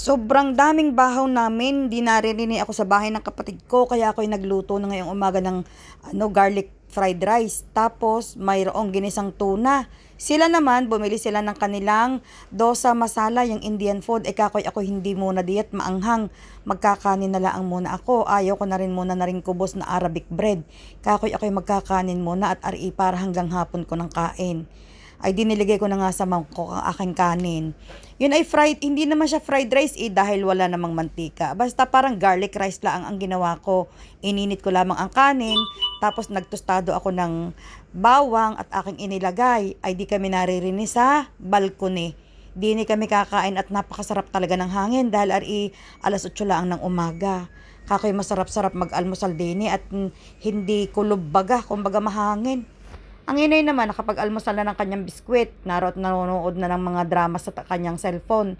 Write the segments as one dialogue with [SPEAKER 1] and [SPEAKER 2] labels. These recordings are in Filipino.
[SPEAKER 1] Sobrang daming bahaw namin. Di naririnig ako sa bahay ng kapatid ko. Kaya ako'y nagluto na ngayong umaga ng ano, garlic fried rice. Tapos mayroong ginisang tuna. Sila naman, bumili sila ng kanilang dosa masala, yung Indian food. E kakoy ako hindi muna diet, maanghang. Magkakanin na lang muna ako. Ayaw ko na rin muna na rin kubos na Arabic bread. Kakoy ako'y magkakanin muna at ari para hanggang hapon ko ng kain ay diniligay ko na nga sa mangkok ang aking kanin. Yun ay fried, hindi naman siya fried rice eh dahil wala namang mantika. Basta parang garlic rice lang ang ginawa ko. Ininit ko lamang ang kanin, tapos nagtostado ako ng bawang at aking inilagay. Ay di kami naririnig sa balkone. Di ni kami kakain at napakasarap talaga ng hangin dahil ari alas 8 lang ng umaga. Kakoy masarap-sarap mag-almusal din eh, at hindi kulob baga, kumbaga mahangin. Ang inay naman, nakapag-almusal na ng kanyang biskwit. Narot nanonood na ng mga drama sa kanyang cellphone.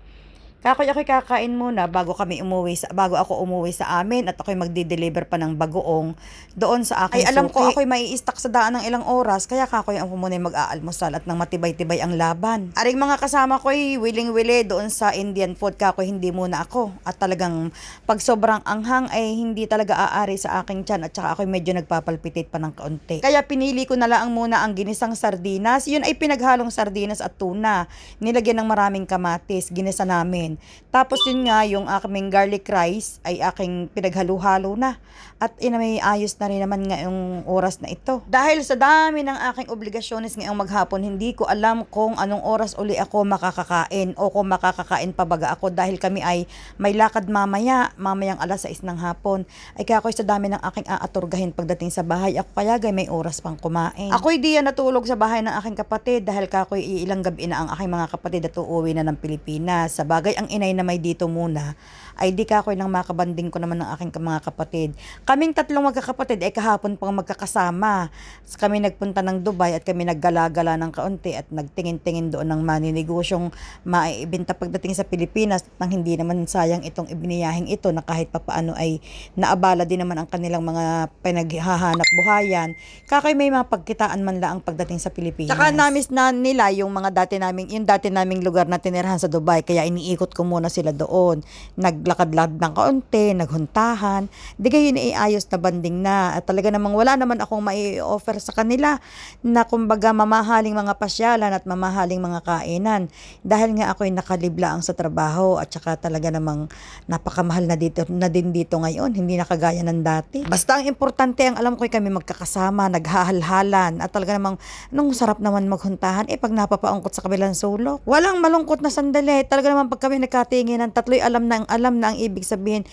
[SPEAKER 1] Kakoy ako'y kakain muna bago kami umuwi sa bago ako umuwi sa amin at ako'y magdi-deliver pa ng bagoong doon sa aking Ay alam ko
[SPEAKER 2] suki.
[SPEAKER 1] ako'y mai-stuck sa daan ng ilang oras kaya kakoy ang muna mag-aalmusal at nang matibay-tibay ang laban. Aring mga kasama ko'y willing-wili doon sa Indian food kakoy hindi muna ako at talagang pag sobrang anghang ay hindi talaga aari sa aking tiyan at saka ako'y medyo nagpapalpitate pa ng kaunti. Kaya pinili ko na lang muna ang ginisang sardinas. Yun ay pinaghalong sardinas at tuna. Nilagyan ng maraming kamatis, ginisa namin. Tapos yun nga, yung aking garlic rice ay aking pinaghalu-halo na. At ina may ayos na rin naman ngayong oras na ito. Dahil sa dami ng aking obligasyones ngayong maghapon, hindi ko alam kung anong oras uli ako makakakain o kung makakakain pa baga ako dahil kami ay may lakad mamaya, mamayang alas 6 ng hapon. Ay kaya ako'y sa dami ng aking aaturgahin pagdating sa bahay, ako kaya gay may oras pang kumain. Ako'y di yan natulog sa bahay ng aking kapatid dahil kako'y iilang gabi na ang aking mga kapatid at uuwi na ng Pilipinas. Sa bagay, ang inay na may dito muna, ay di ka ako'y nang makabanding ko naman ng aking mga kapatid. Kaming tatlong magkakapatid ay kahapon pang magkakasama. Kami nagpunta ng Dubai at kami naggala-gala ng kaunti at nagtingin-tingin doon ng maninigosyong maiibenta pagdating sa Pilipinas nang hindi naman sayang itong ibiniyahing ito na kahit papaano ay naabala din naman ang kanilang mga pinaghahanap buhayan. Kakay may mga pagkitaan man lang pagdating sa Pilipinas. Saka namis na nila yung mga dati naming, yung dati naming lugar na tinirahan sa Dubai kaya iniikot ko muna sila doon. Naglakad-lakad ng kaunti, naghuntahan. Di kayo iayos na banding na. At talaga namang wala naman akong mai-offer sa kanila na kumbaga mamahaling mga pasyalan at mamahaling mga kainan. Dahil nga ako'y nakalibla ang sa trabaho at saka talaga namang napakamahal na dito na din dito ngayon. Hindi na kagaya ng dati. Basta ang importante ang alam ko'y kami magkakasama, naghahalhalan at talaga namang nung sarap naman maghuntahan eh pag napapaungkot sa kabilang sulok. Walang malungkot na sandali. Talaga naman pag kami nagkatingin ng tatlo'y alam na ang alam na ang ibig sabihin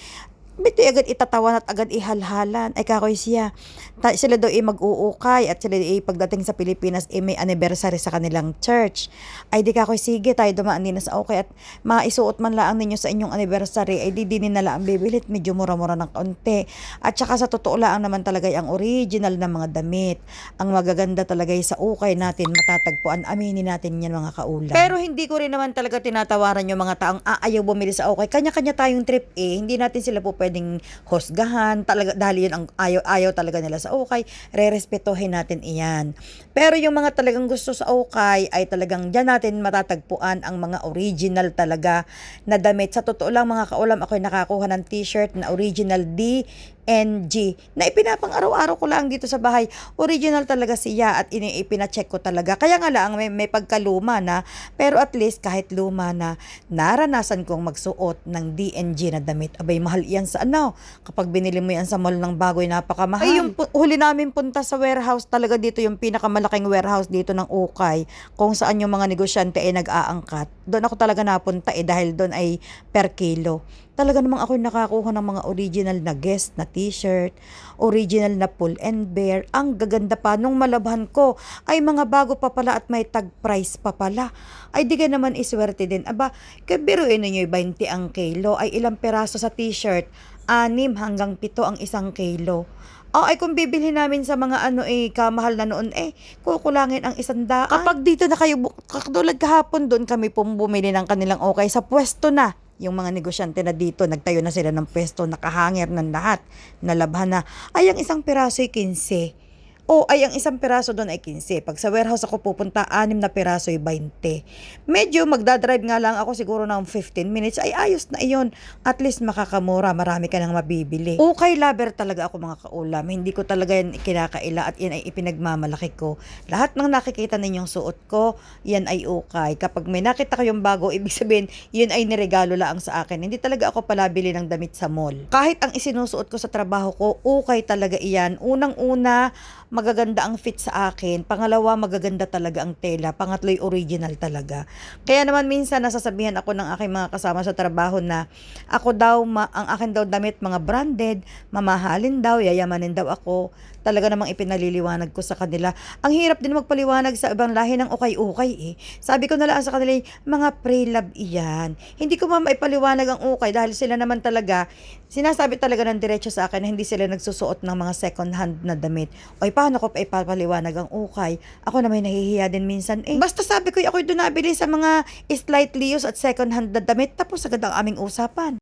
[SPEAKER 1] Bito agad itatawan at agad ihalhalan. Ay kakoy siya. Ta- sila daw ay mag-uukay at sila ay pagdating sa Pilipinas ay may anniversary sa kanilang church. Ay di kakoy sige tayo dumaan din sa okay at maisuot man lang ninyo sa inyong anniversary ay di din na lang bibilit medyo mura-mura ng kaunti. At saka sa totoo lang naman talaga ang original na mga damit. Ang magaganda talaga sa ukay natin matatagpuan. Aminin natin yan mga kaulam. Pero hindi ko rin naman talaga tinatawaran yung mga taong aayaw bumili sa ukay. Kanya-kanya tayong trip eh. Hindi natin sila po pwedeng husgahan. Talaga, dahil yun ang ayaw, ayaw talaga nila sa ukay. Re-respetuhin natin iyan. Pero yung mga talagang gusto sa ukay ay talagang dyan natin matatagpuan ang mga original talaga na damit. Sa totoo lang mga kaulam, ako'y nakakuha ng t-shirt na original D NG na ipinapang araw-araw ko lang dito sa bahay. Original talaga siya at ini ipina-check ko talaga. Kaya nga lang may, may pagkaluma na pero at least kahit luma na naranasan kong magsuot ng DNG na damit. Abay mahal iyan sa ano. Kapag binili mo yan sa mall ng bagoy napakamahal. Ay yung huli namin punta sa warehouse talaga dito yung pinakamalaking warehouse dito ng Ukay kung saan yung mga negosyante ay nag-aangkat. Doon ako talaga napunta eh dahil doon ay per kilo talaga namang ako nakakuha ng mga original na guest na t-shirt, original na pull and bear. Ang gaganda pa nung malabhan ko ay mga bago pa pala at may tag price pa pala. Ay di ka naman iswerte din. Aba, kabiruin ninyo 20 ang kilo ay ilang peraso sa t-shirt. Anim hanggang pito ang isang kilo. O ay kung bibili namin sa mga ano eh, kamahal na noon eh, kukulangin ang isang daan. Kapag dito na kayo, katulad kahapon doon kami pong bumili ng kanilang okay sa pwesto na yung mga negosyante na dito, nagtayo na sila ng pwesto, nakahangir ng lahat, nalabhan na, ay ang isang piraso ay 15. O ay ang isang piraso doon ay 15. Pag sa warehouse ako pupunta, anim na piraso ay 20. Medyo magdadrive nga lang ako siguro ng 15 minutes ay ayos na iyon. At least makakamura, marami ka nang mabibili. Okay lover talaga ako mga kaulam. Hindi ko talaga yan kinakaila at yan ay ipinagmamalaki ko. Lahat ng nakikita ninyong suot ko, yan ay ukay. Kapag may nakita kayong bago, ibig sabihin, yun ay niregalo lang sa akin. Hindi talaga ako palabili ng damit sa mall. Kahit ang isinusuot ko sa trabaho ko, ukay talaga iyan. Unang-una, magaganda ang fit sa akin. Pangalawa, magaganda talaga ang tela. Pangatlo'y original talaga. Kaya naman minsan nasasabihan ako ng aking mga kasama sa trabaho na ako daw, ma- ang akin daw damit mga branded, mamahalin daw, yayamanin daw ako. Talaga namang ipinaliliwanag ko sa kanila. Ang hirap din magpaliwanag sa ibang lahi ng ukay-ukay eh. Sabi ko na lang sa kanila, mga pre-love iyan. Hindi ko ma maipaliwanag ang ukay dahil sila naman talaga, sinasabi talaga ng diretso sa akin na hindi sila nagsusuot ng mga second hand na damit. O paano ko pa ipapaliwanag ang ukay? Ako na may nahihiya din minsan eh. Basta sabi ko, ako'y doon nabili sa mga slightly used at second hand na damit tapos agad ang aming usapan.